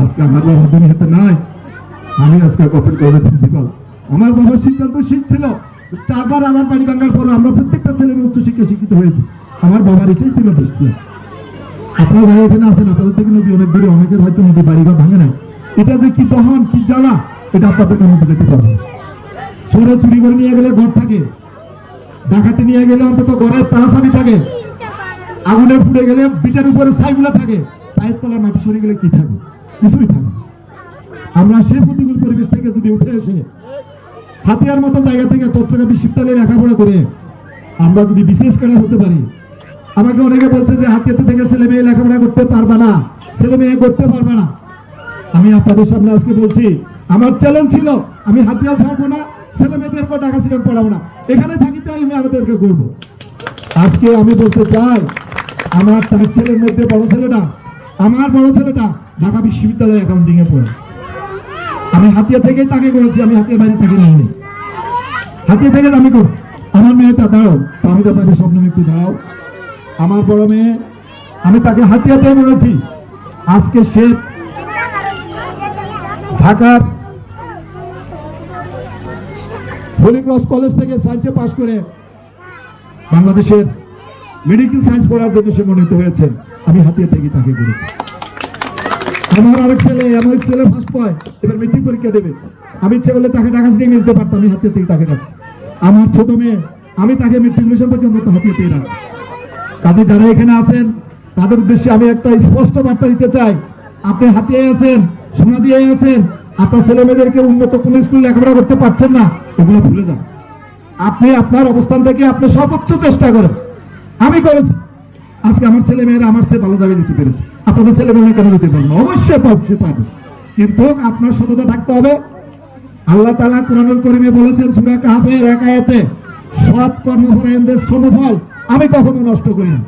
আজকে আমার বাবা দুনিয়াতে নাই আমি আজকে কপিল কলেজের প্রিন্সিপাল আমার বাবার সিদ্ধান্ত শিখ ছিল। চারবার আমার বাড়ি ভাঙার পর আমরা প্রত্যেকটা ছেলে মেয়ে উচ্চশিক্ষা শিক্ষিত হয়েছি। আমার বাবার এটাই ছিল দৃষ্টি। আপনার ভাই এখানে আছেন, আপনাদের থেকে নদী অনেক দূরে, অনেকের হয়তো নদী বাড়িঘর ভাঙে না এটা যে কি দহন কি জ্বালা, এটা আপনাদেরকে আমি বুঝাতে পারব? চোরে চুরি করে নিয়ে গেলে ঘর থাকে। ডাকাতি নিয়ে গেলে অন্তত ঘরের তাহাসাবি থাকে। আগুনে পুড়ে গেলে বিটার উপরে ছাইগুলা থাকে। পায়ের তলায় মাটি সরে গেলে কি থাকে? কিছুই থাকে আমরা সেই প্রতিকূল পরিবেশ থেকে যদি উঠে এসে হাতিয়ার মতো জায়গা থেকে চট্টগ্রাম বিশ্ববিদ্যালয়ে লেখাপড়া করে আমরা যদি বিশেষ করে হতে পারি, আমাকে অনেকে বলছে যে হাতিয়াতে থেকে ছেলে মেয়ে লেখাপড়া করতে পারবে না, ছেলে মেয়ে করতে পারবে না। আমি আপনাদের সামনে আজকে বলছি, আমার চ্যালেঞ্জ ছিল, আমি হাতিয়া ছাড়বো না, ছেলে মেয়েদের উপর টাকা ছিল পড়াবো না। এখানে থাকিতে আমি আমাদেরকে করব আজকে আমি বলতে চাই, আমার তার ছেলের মধ্যে বড় ছেলেটা আমার বড় ছেলেটা ঢাকা বিশ্ববিদ্যালয়ে অ্যাকাউন্টিং এ পড়ে। আমি হাতিয়া থেকেই তাকে করেছি, আমি হাতিয়ার বাইরে তাকে নিইনি। হাতিয়া থেকে আমি করছি। আমার মেয়েটা দাঁড়াও আমি তো তাদের স্বপ্ন একটু দাঁড়াও। আমার বড় মেয়ে, আমি তাকে হাতিয়াতে বলেছি, আজকে সে ঢাকার হলিক্রস কলেজ থেকে সায়েন্সে পাশ করে বাংলাদেশের মেডিকেল সায়েন্স পড়ার জন্য সে মনোনীত হয়েছে। আমি হাতিয়ে থেকে তাকে করেছি আমার আরেক ছেলে, আমার ছেলে ফার্স্ট পায় এবার মেট্রিক পরীক্ষা দেবে। আমি ইচ্ছে করলে তাকে ঢাকা সিটিং পারতাম, আমি থেকে তাকে। রাখি আমার ছোট মেয়ে, আমি তাকে মেট্রিকুলেশন পর্যন্ত কাজে যারা এখানে আছেন, তাদের উদ্দেশ্যে আমি একটা স্পষ্ট বার্তা দিতে চাই। আপনি হাতিয়ে আছেন, সোনা দিয়ে আছেন, আপনার ছেলে মেয়েদেরকে উন্নত কোন স্কুল লেখাপড়া করতে পারছেন না, এগুলো ভুলে যান। আপনি আপনার অবস্থান থেকে আপনি সর্বোচ্চ চেষ্টা করেন। আমি করেছি। আজকে আমার ছেলে মেয়েরা আমার চেয়ে ভালো জায়গায় দিতে পেরেছে। আপনাদের ছেলে মেয়েরা কেন দিতে পারবেন অবশ্যই পাবছে পাবে। কিন্তু আপনার সততা থাকতে হবে। আল্লাহ তাআলা কোরআনুল করিমে বলেছেন, সূরা কাহফের এক আয়াতে, সৎ কর্মফলের শ্রমফল আমি কখনো নষ্ট করি না।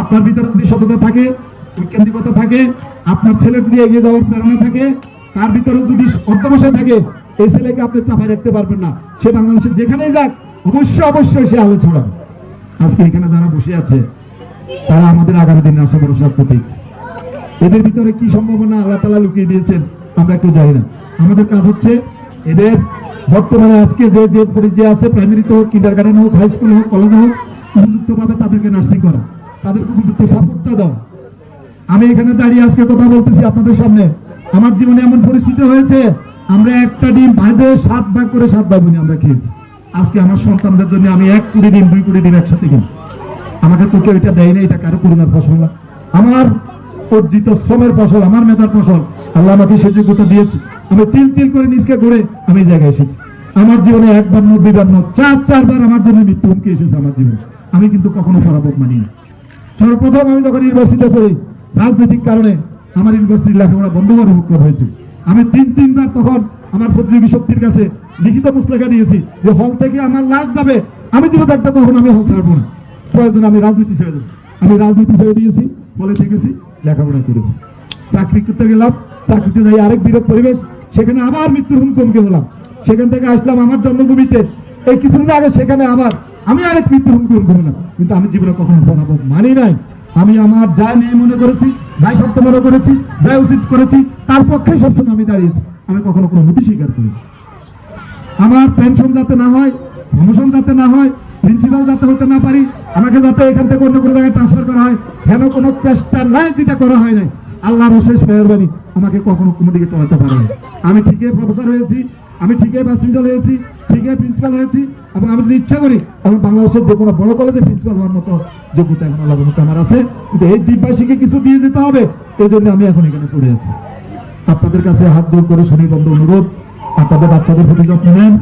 আপনার ভিতরে যদি সততা থাকে ঐক্যান্তিকতা থাকে, আপনার ছেলের যদি এগিয়ে যাওয়ার প্রেরণা থাকে, তার ভিতরে যদি অর্থবসায় থাকে, এই ছেলেকে আপনি চাপায় রাখতে পারবেন না। সে বাংলাদেশে যেখানেই যাক, অবশ্যই অবশ্যই সে আলো ছড়াবে। আজকে এখানে যারা বসে আছে, তারা আমাদের আগামী দিনের আশা ভরসার প্রতীক। এদের ভিতরে কি সম্ভাবনা আল্লাহ তালা লুকিয়ে দিয়েছেন, আমরা কেউ জানি না। আমাদের কাজ হচ্ছে এদের বর্তমানে আজকে যে যে পরিচয় আছে প্রাইমারিতে হোক কিন্ডার গার্ডেন হোক হাই স্কুল হোক কলেজ হোক উপযুক্ত ভাবে তাদেরকে নার্সিং করা। তাদেরকে উপযুক্ত সাপোর্টটা দাও। আমি এখানে দাঁড়িয়ে আজকে কথা বলতেছি আপনাদের সামনে। আমার জীবনে এমন পরিস্থিতি হয়েছে, আমরা একটা ডিম ভাজে সাত ভাগ করে সাত ভাগ আমরা খেয়েছি। আজকে আমার সন্তানদের জন্য আমি এক কোটি ডিম, দুই কোটি ডিম একসাথে কিনি। আমাকে তো কেউ এটা দেয় না এটা কারও করুণার ফসল না। আমার অর্জিত শ্রমের ফসল, আমার মেধার ফসল, আল্লাহ আমাকে সে যোগ্যতা দিয়েছে। আমি তিল তিল করে নিজকে করে আমি জায়গায় এসেছি। আমার জীবনে একবার ন দুইবার ন চার, চারবার আমার জন্য মৃত্যু হুমকি এসেছে আমার জীবনে। আমি কিন্তু কখনো পরাভব মানি না। সর্বপ্রথম আমি যখন ইউনিভার্সিটিতে পড়ি, রাজনৈতিক কারণে আমার ইউনিভার্সিটির লেখাপড়া বন্ধ করার মুক্ত হয়েছে। আমি তিন, তিনবার তখন আমার প্রতিযোগী শক্তির কাছে লিখিত মুসলেখা দিয়েছি, যে হল থেকে আমার লাশ যাবে, আমি জীবন থাকতে তখন আমি হল ছাড়বো না। প্রয়োজন আমি রাজনীতি ছেড়ে দেবো। আমি রাজনীতি ছেড়ে দিয়েছি ফলে থেকেছি, লেখাপড়া করেছি। চাকরি করতে গেলাম, চাকরিতে যাই আরেক বিরোধ পরিবেশ, সেখানে আবার মৃত্যুর হুমকি হলাম। সেখান থেকে আসলাম আমার জন্মভূমিতে। এই কিছুদিন আগে সেখানে আবার আমি আরেক মৃত্যুর হুমকি হলাম। কিন্তু আমি জীবনে কখনো পড়াবো মানি নাই। আমি আমার যা নিয়ে মনে করেছি যাই সত্য মনে করেছি যাই উচিত করেছি, তার পক্ষে সবসময় আমি দাঁড়িয়েছি। আমি কখনো কোনো নীতি স্বীকার করি আমার পেনশন যাতে না হয় প্রমোশন যাতে না হয় প্রিন্সিপাল যাতে হতে না পারি, আমাকে যাতে এখান থেকে অন্য কোনো জায়গায় ট্রান্সফার করা হয় কেন কোনো চেষ্টা নাই যেটা করা হয় নাই। আল্লাহর অশেষ মেহরবানি, আমাকে কখনো কোনো দিকে চলাতে পারে না। আমি ঠিকই প্রফেসর হয়েছি, আমি ঠিকই প্রিন্সিপাল হয়েছি, ঠিকই প্রিন্সিপাল হয়েছি, এবং আমি যদি ইচ্ছা করি আমি বাংলাদেশের যে কোনো বড় কলেজে প্রিন্সিপাল হওয়ার মতো যোগ্যতা এখন আল্লাহর মতো আমার আছে। কিন্তু এই দ্বীপবাসীকে কিছু দিয়ে যেতে হবে এই জন্য আমি এখন এখানে পড়ে আছি। আপনাদের কাছে হাত দূর করে শনিবন্ধ অনুরোধ। আপনাদের বাচ্চাদের প্রতি যত্ন নেন।